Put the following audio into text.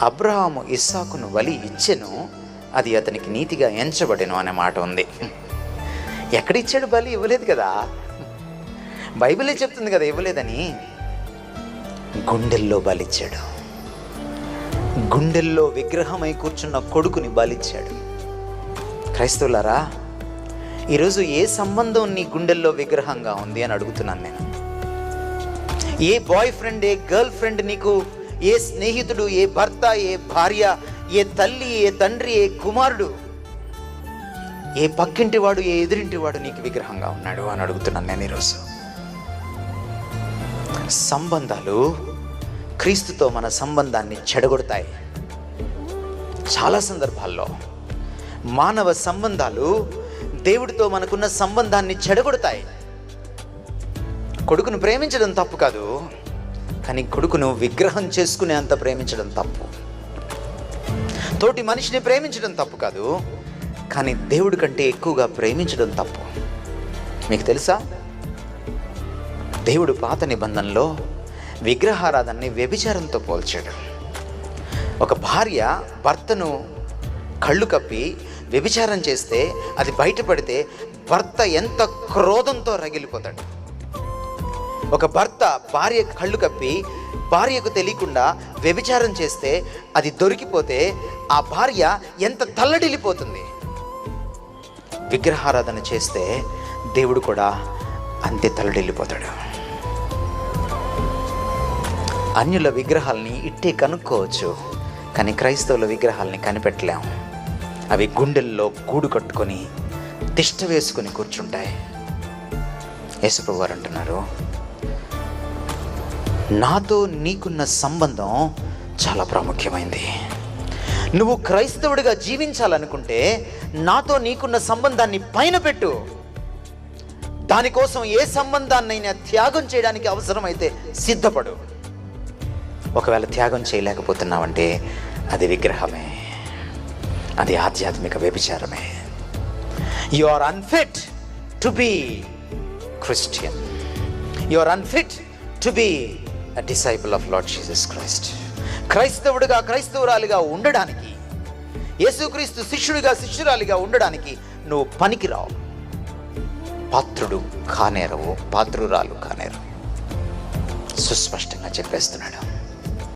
అబ్రహాము ఇస్సాకును బలి ఇచ్చెను అది అతనికి నీతిగా ఎంచబడెను అనే మాట ఉంది. ఎక్కడిచ్చాడు బలి? ఇవ్వలేదు కదా. బైబిలే చెప్తుంది కదా ఇవ్వలేదని. గుండెల్లో బలిచ్చాడు. గుండెల్లో విగ్రహమై కూర్చున్న కొడుకుని బలిచ్చాడు. క్రైస్తవులారా ఈరోజు ఏ సంబంధం నీ గుండెల్లో విగ్రహంగా ఉంది అని అడుగుతున్నాను నేను. ఏ బాయ్ ఫ్రెండ్ ఏ గర్ల్ ఫ్రెండ్ నీకు ఏ స్నేహితుడు ఏ భర్త ఏ భార్య ఏ తల్లి ఏ తండ్రి ఏ కుమారుడు ఏ పక్కింటి వాడు ఏ ఎదురింటి వాడు నీకు విగ్రహంగా ఉన్నాడు అని అడుగుతున్నాను నేను ఈరోజు. సంబంధాలు క్రీస్తుతో మన సంబంధాన్ని చెడగొడతాయి. చాలా సందర్భాల్లో మానవ సంబంధాలు దేవుడితో మనకున్న సంబంధాన్ని చెడగొడతాయి. కొడుకును ప్రేమించడం తప్పు కాదు. కానీ కొడుకును విగ్రహం చేసుకునే అంత ప్రేమించడం తప్పు. తోటి మనిషిని ప్రేమించడం తప్పు కాదు కానీ దేవుడి కంటే ఎక్కువగా ప్రేమించడం తప్పు. మీకు తెలుసా? దేవుడు పాత నిబంధనలో విగ్రహారాధనని వ్యభిచారంతో పోల్చాడు. ఒక భార్య భర్తను కళ్ళు కప్పి వ్యభిచారం చేస్తే అది బయటపడితే భర్త ఎంత క్రోధంతో రగిలిపోతాడు. ఒక భర్త భార్య కళ్ళు కప్పి భార్యకు తెలియకుండా వ్యభిచారం చేస్తే అది దొరికిపోతే ఆ భార్య ఎంత తల్లడిల్లిపోతుంది? విగ్రహారాధన చేస్తే దేవుడు కూడా అంతే తల్లడిల్లిపోతాడు. అన్యుల విగ్రహాలని ఇట్టే కనుక్కోవచ్చు కానీ క్రైస్తవుల విగ్రహాలని కనిపెట్టలేము అవి గుండెల్లో గూడు కట్టుకొని తిష్ట వేసుకొని కూర్చుంటాయి. యేసుప్రభు వారు అంటున్నారు నాతో నీకున్న సంబంధం చాలా ప్రాముఖ్యమైంది. నువ్వు క్రైస్తవుడిగా జీవించాలనుకుంటే నాతో నీకున్న సంబంధాన్ని పైన పెట్టు. దానికోసం ఏ సంబంధాన్నైనా త్యాగం చేయడానికి అవసరమైతే సిద్ధపడు. ఒకవేళ త్యాగం చేయలేకపోతున్నావంటే అది విగ్రహమే. అది ఆధ్యాత్మిక వ్యభిచారమే. You are unfit to be Christian you are unfit to be a disciple of Lord Jesus Christ క్రైస్తవుడిగా క్రైస్తవురాలిగా ఉండడానికి యేసుక్రీస్తు శిష్యుడిగా శిష్యురాలిగా ఉండడానికి నువ్వు పనికిరావు. పాత్రుడు కానేరవు పాత్రురాలు కానేరు. సుస్పష్టంగా చెప్పేస్తున్నాడు.